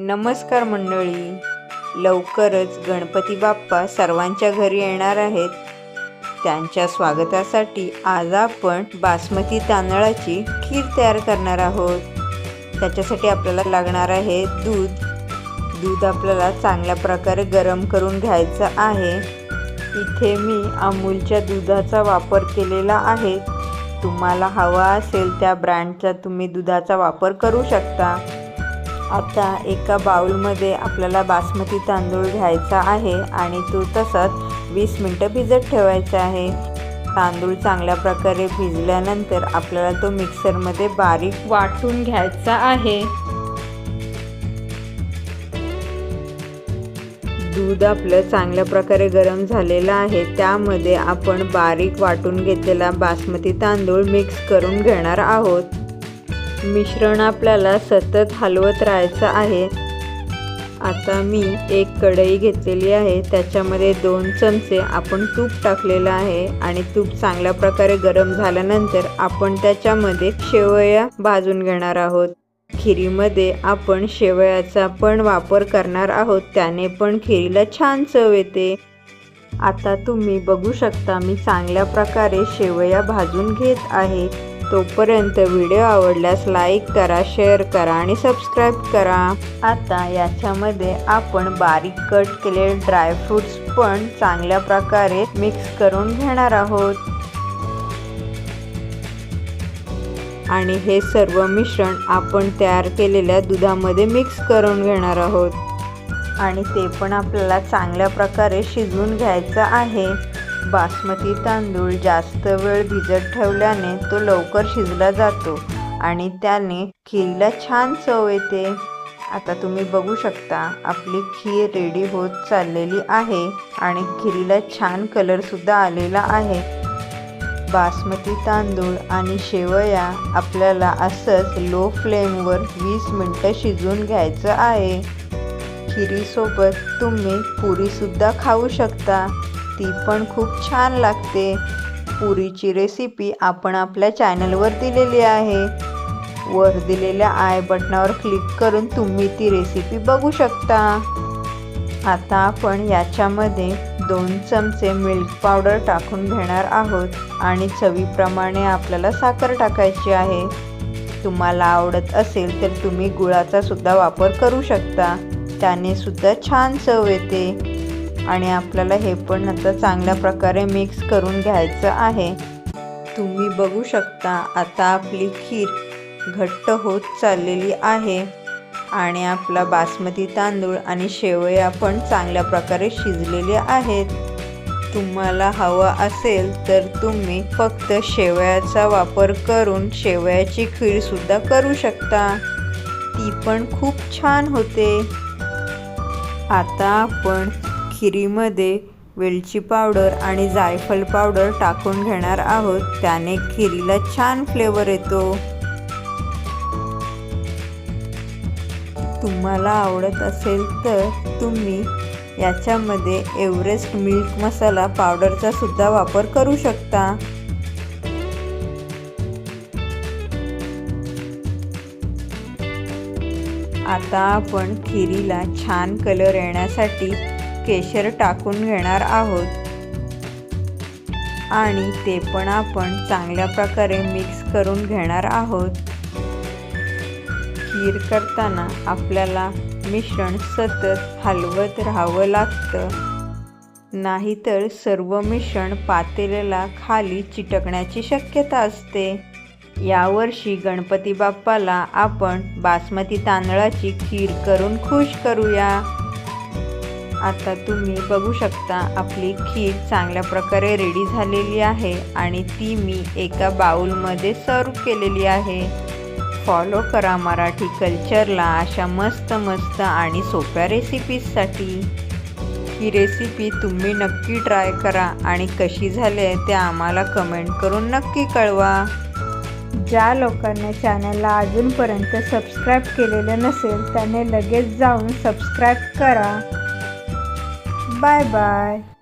नमस्कार मंडळी. लवकरच गणपती बाप्पा सर्वांच्या घरी येणार आहेत. त्यांच्या स्वागतासाठी आज आपण बासमती तांदळाची खीर तयार करणार आहोत. त्याच्यासाठी आपल्याला लागणार आहे दूध. दूध आपल्याला चांगल्या प्रकारे गरम करून घ्यायचं आहे. इथे मी अमूलच्या दुधाचा वापर केलेला आहे. तुम्हाला हवा असेल त्या ब्रँडचा तुम्ही दुधाचा वापर करू शकता. आता एका बाउलमध्ये आपल्याला बासमती तांदूळ घ्यायचा आहे आणि तो तसाच वीस मिनटं भिजत ठेवायचा आहे. तांदूळ चांगल्या प्रकारे भिजल्यानंतर आपल्याला तो मिक्सरमध्ये बारीक वाटून घ्यायचा आहे. दूध आपलं चांगल्या प्रकारे गरम झालेलं आहे त्यामध्ये आपण बारीक वाटून घेतलेला बासमती तांदूळ मिक्स करून घेणार आहोत. मिश्रण आपल्याला सतत हलवत राहायचं आहे. आता मी एक कढई घेतलेली आहे. त्याच्यामध्ये दोन चमचे आपण तूप टाकलेलं आहे आणि तूप चांगल्या प्रकारे गरम झाल्यानंतर आपण त्याच्यामध्ये शेवया भाजून घेणार आहोत. खिरीमध्ये आपण शेवयाचा पण वापर करणार आहोत. त्याने पण खिरीला छान चव येते. आता तुम्ही बघू शकता मी चांगल्या प्रकारे शेवया भाजून घेत आहे. तोपर्यंत व्हिडिओ आवडल्यास लाईक करा शेअर करा आणि सबस्क्राईब करा. आता याच्यामध्ये आपण बारीक कट केलेले ड्रायफ्रूट्स पण चांगल्या प्रकारे मिक्स करून घेणार आहोत. आणि हे सर्व मिश्रण आपण तयार केलेल्या दुधामध्ये मिक्स करून घेणार आहोत. आणि ते पण आपल्याला चांगल्या प्रकारे शिजवून घ्यायचं आहे. बासमती तांदूळ जास्त वेळ भिजत ठेवल्याने तो लवकर शिजला जातो आणि त्याने खीरला छान चव येते. आता तुम्ही बघू शकता आपली खीर रेडी होत चाललेली आहे आणि खिरीला छान कलरसुद्धा आलेला आहे. बासमती तांदूळ आणि शेवया आपल्याला असंच लो फ्लेमवर वीस मिनटं शिजून घ्यायचं आहे. खिरीसोबत तुम्ही पुरीसुद्धा खाऊ शकता. ती पण खूप छान लागते. पुरीची रेसिपी आपण आपल्या चॅनलवर दिलेली आहे. वर दिलेल्या आय बटनावर क्लिक करून तुम्ही ती रेसिपी बघू शकता. आता आपण याच्यामध्ये दोन चमचे मिल्क पावडर टाकून घेणार आहोत आणि चवीप्रमाणे आपल्याला साखर टाकायची आहे. तुम्हाला आवडत असेल तर तुम्ही गुळाचा सुद्धा वापर करू शकता. त्याने सुद्धा छान चव येते. आणि आपल्याला हे पण आता चांगल्या प्रकारे मिक्स करून घ्यायचं आहे. तुम्ही बघू शकता आता आपली खीर घट्ट होत चाललेली आहे आणि आपला बासमती तांदूळ आणि शेवया पण चांगल्या प्रकारे शिजलेले आहेत. तुम्हाला हवं असेल तर तुम्ही फक्त शेवयाचा वापर करून शेवयाची खीरसुद्धा करू शकता. ती पण खूप छान होते. आता आपण खिरीमध्ये वेलची पावडर आणि जायफल पावडर टाकून घेणार आहोत. त्याने खिरीला छान फ्लेवर येतो. तुम्हाला आवडत असेल तर तुम्ही याच्यामध्ये एव्हरेस्ट मिल्क मसाला पावडरचा सुद्धा वापर करू शकता. आता आपण खिरीला छान कलर येण्यासाठी केशर टाकून घेणार आहोत. आणि ते पण आपण चांगल्या प्रकारे मिक्स करून घेणार आहोत. खीर करताना आपल्याला मिश्रण सतत हलवत राहावं लागतं. नाहीतर सर्व मिश्रण पातेलेला खाली चिटकण्याची शक्यता असते. यावर्षी गणपती बाप्पाला आपण बासमती तांदळाची खीर करून खुश करूया. आता तुम्ही बघू शकता आपली खीर चांगल्या प्रकारे रेडी झालेली आहे आणि ती मी एका बाउलमध्ये सर्व केलेली आहे. फॉलो करा मराठी कल्चरला अशा मस्त मस्त आणि सोप्या रेसिपीजसाठी ही रेसिपी तुम्ही नक्की ट्राय करा आणि कशी झाली आहे ते आम्हाला कमेंट करून नक्की कळवा. ज्या लोकांना चॅनलला अजूनपर्यंत सबस्क्राईब केलेलं नसेल त्याने लगेच जाऊन सबस्क्राईब करा. Bye bye.